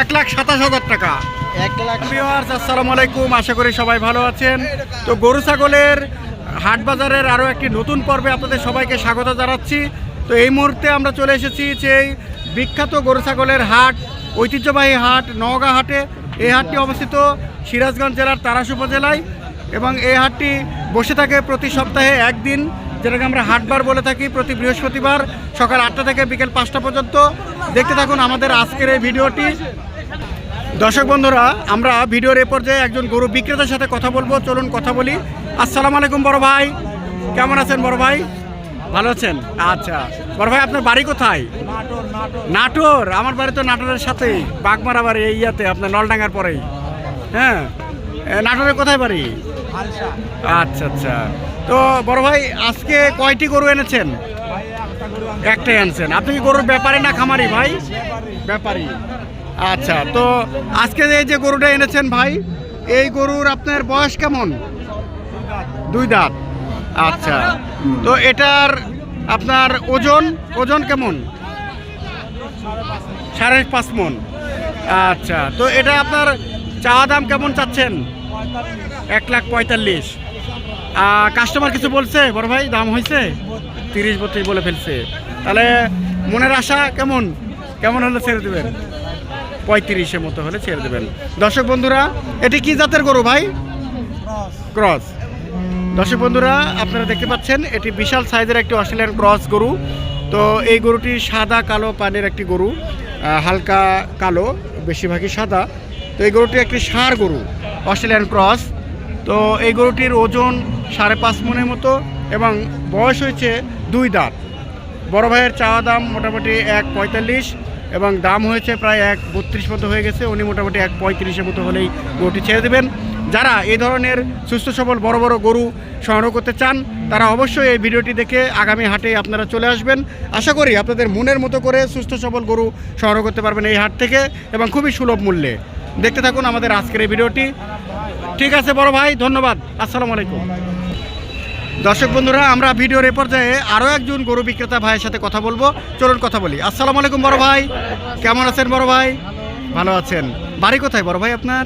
এক লাখ সাতাশ হাজার টাকা। এক লাখ ভিউয়ার্স আসসালামু আলাইকুম আশা করি সবাই ভালো আছেন। তো গরু ছাগলের হাট বাজারের আরও একটি নতুন পর্বে আপনাদের সবাইকে স্বাগত জানাচ্ছি। তো এই মুহূর্তে আমরা চলে এসেছি যে বিখ্যাত গরু ছাগলের হাট ঐতিহ্যবাহী হাট নওগাঁ হাটে। এই হাটটি অবস্থিত সিরাজগঞ্জ জেলার তারাস উপজেলায় এবং এই হাটটি বসে থাকে প্রতি সপ্তাহে একদিন যেটাকে আমরা হাটবার বলে থাকি প্রতি বৃহস্পতিবার সকাল আটটা থেকে বিকেল পাঁচটা পর্যন্ত। দেখতে থাকুন আমাদের আজকের এই ভিডিওটি। দর্শক বন্ধুরা আমরা ভিডিওর এ পর্যায়ে একজন গরু বিক্রেতার সাথে কথা বলব। চলুন কথা বলি। আসসালামু আলাইকুম বড় ভাই। কেমন আছেন বড় ভাই? ভালো আছেন? আচ্ছা। বড় ভাই আপনার বাড়ি কোথায়? নাটোর। আমার বাড়ি তো নাটোরের সাথেই বাগমারা বাড়ি এই ইয়াতে আপনার নলডাঙ্গার পরেই। হ্যাঁ? নাটোরের কোথায় বাড়ি? আচ্ছা আচ্ছা। তো বড় ভাই আজকে কয়টি গরু এনেছেন? একটাই আনছেন। আপনি কি গরুর ব্যাপারী না খামারি ভাই? ব্যাপারী। আচ্ছা তো আজকে এই যে গরুটা এনেছেন ভাই, এই গরুর আপনার বয়স কেমন? দুই দাঁত। আচ্ছা তো এটার আপনার ওজন ওজন কেমন? সাড়ে পাঁচ মন। আচ্ছা তো এটা আপনার চাওয়া দাম কেমন চাচ্ছেন? এক লাখ পঁয়তাল্লিশ। কাস্টমার কিছু বলছে? বড় ভাই, দাম হয়েছে? তিরিশ বত্রিশ বলে ফেলছে। তাহলে মনের আশা কেমন? কেমন হলে ছেড়ে দেবেন? পঁয়ত্রিশের মতো হলে ছেড়ে দেবেন। দর্শক বন্ধুরা এটি কি জাতের গরু ভাই? ক্রস দর্শক বন্ধুরা আপনারা দেখতে পাচ্ছেন এটি বিশাল সাইজের একটি অস্ট্রেলিয়ান ক্রস গরু। তো এই গরুটি সাদা কালো পানের একটি গরু হালকা কালো বেশিরভাগই সাদা। তো এই গরুটি একটি সার গরু অস্ট্রেলিয়ান ক্রস তো এই গরুটির ওজন সাড়ে পাঁচ মনের মতো এবং বয়স হয়েছে দুই দাঁত। বড় ভাইয়ের চাওয়া দাম মোটামুটি এক পঁয়তাল্লিশ এবং দাম হয়েছে প্রায় এক বত্রিশ মতো হয়ে গেছে। উনি মোটামুটি এক পঁয়ত্রিশের মতো হলেই গরুটি ছেড়ে দেবেন। যারা এই ধরনের সুস্থ সবল বড় বড় গরু সংগ্রহ করতে চান, তারা অবশ্যই এই ভিডিওটি দেখে আগামী হাটে আপনারা চলে আসবেন। আশা করি আপনাদের মনের মতো করে সুস্থ সবল গরু সংগ্রহ করতে পারবেন এই হাট থেকে এবং খুবই সুলভ মূল্যে। দেখতে থাকুন আমাদের আজকের এই ভিডিওটি। ঠিক আছে বড় ভাই, ধন্যবাদ। আসসালামু আলাইকুম। দর্শক বন্ধুরা আমরা ভিডিওর এ পর্যায়ে আরও একজন গরু বিক্রেতা ভাইয়ের সাথে কথা বলব। চলুন কথা বলি। আসসালামু আলাইকুম বড় ভাই। কেমন আছেন বড় ভাই? ভালো আছেন। বাড়ি কোথায় বড় ভাই আপনার?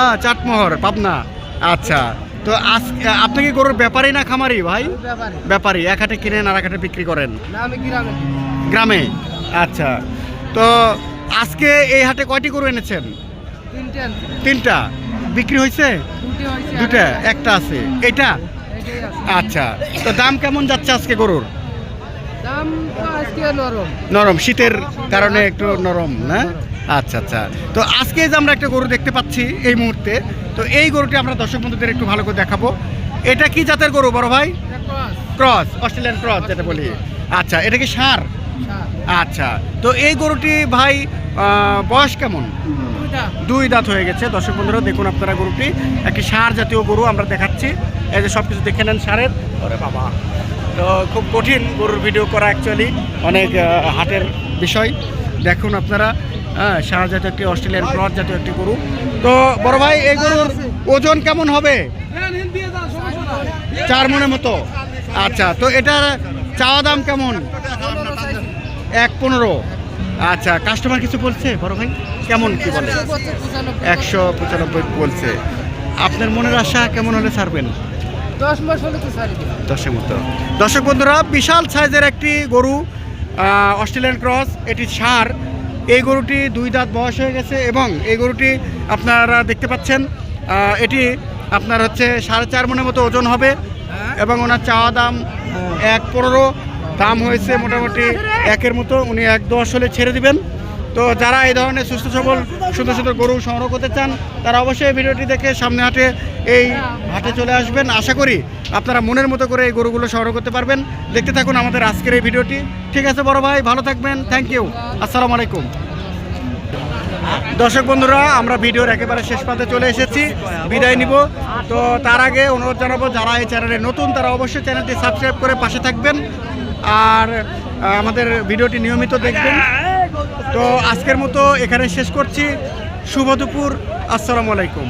আহ, চাটমোহর পাবনা। আচ্ছা তো আজ আপনি কি গরুর ব্যাপারী না খামারি ভাই? ব্যাপারী। এক হাটে কিনেন আর এক হাটে বিক্রি করেন? গ্রামে। আচ্ছা তো আজকে এই হাটে কয়টি গরু এনেছেন? তিনটা বিক্রি হয়েছে দুটা একটা আছে। এটা? আচ্ছা তো দাম কেমন যাচ্ছে আজকে গরুর? দাম নরম। শীতের কারণে একটু নরম। না? আচ্ছা আচ্ছা। তো আজকে যে আমরা একটা গরু দেখতে পাচ্ছি এই মুহূর্তে তো এই গরুটি আমরা দর্শক বন্ধুদের একটু ভালো করে দেখাবো। এটা কি জাতের গরু বড় ভাই? ক্রস। অস্ট্রেলিয়ান ক্রস যেটা বলি। আচ্ছা এটা কি সার? আচ্ছা তো এই গরুটি ভাই বয়স কেমন? দুই দাঁত হয়ে গেছে। দর্শক বন্ধুরা, দেখুন আপনারা গরুটি। একটি সার জাতীয় গরু আমরা দেখাচ্ছি। এই যে সব কিছু দেখে নেন সারের। ওরে বাবা। তো খুব কঠিন গরুর ভিডিও করা অ্যাকচুয়ালি অনেক হাটের বিষয়। দেখুন আপনারা হ্যাঁ সার জাতীয় একটি অস্ট্রেলিয়ান ক্রস জাতীয় একটি গরু। তো বড় ভাই, এই গরুর ওজন কেমন হবে? চার মনের মতো। আচ্ছা তো এটার চাওয়া দাম কেমন? এক পনেরো। আচ্ছা কাস্টমার কিছু বলছে? বড় ভাই কেমন কি বলে? একশো পঁচানব্বই বলছে। আপনার মনের আশা কেমন হলে ছাড়বেন? দশের মতো। দর্শক বন্ধুরা বিশাল সাইজের একটি গরু অস্ট্রেলিয়ান ক্রস এটি সার। এই গরুটি দুই দাঁত বয়স হয়ে গেছে এবং এই গরুটি আপনারা দেখতে পাচ্ছেন এটি আপনার হচ্ছে সাড়ে চার মনের মতো ওজন হবে এবং ওনার চাওয়া দাম এক পনেরো। দাম হয়েছে মোটামুটি একের মতো, উনি এক দশ হলে ছেড়ে দিবেন। তো যারা এই ধরনের সুস্থ সবল, সুন্দর সুন্দর গরু সংগ্রহ করতে চান, তারা অবশ্যই ভিডিওটি দেখে সামনে হাটে এই হাটে চলে আসবেন। আশা করি আপনারা মনের মতো করে এই গরুগুলো সংগ্রহ করতে পারবেন। দেখতে থাকুন আমাদের আজকের এই ভিডিওটি। ঠিক আছে, বড় ভাই, ভালো থাকবেন। থ্যাংক ইউ আসসালামু আলাইকুম। দর্শক বন্ধুরা, আমরা ভিডিওর একেবারে শেষ প্রান্তে চলে এসেছি। বিদায় নিব। তো তার আগে অনুরোধ জানাব, যারা এই চ্যানেলে নতুন, তারা অবশ্যই চ্যানেলটি সাবস্ক্রাইব করে পাশে থাকবেন। আর আমাদের ভিডিওটি নিয়মিত দেখবেন। তো আজকের মতো এখানে শেষ করছি। শুভ দুপুর। আসসালামু আলাইকুম।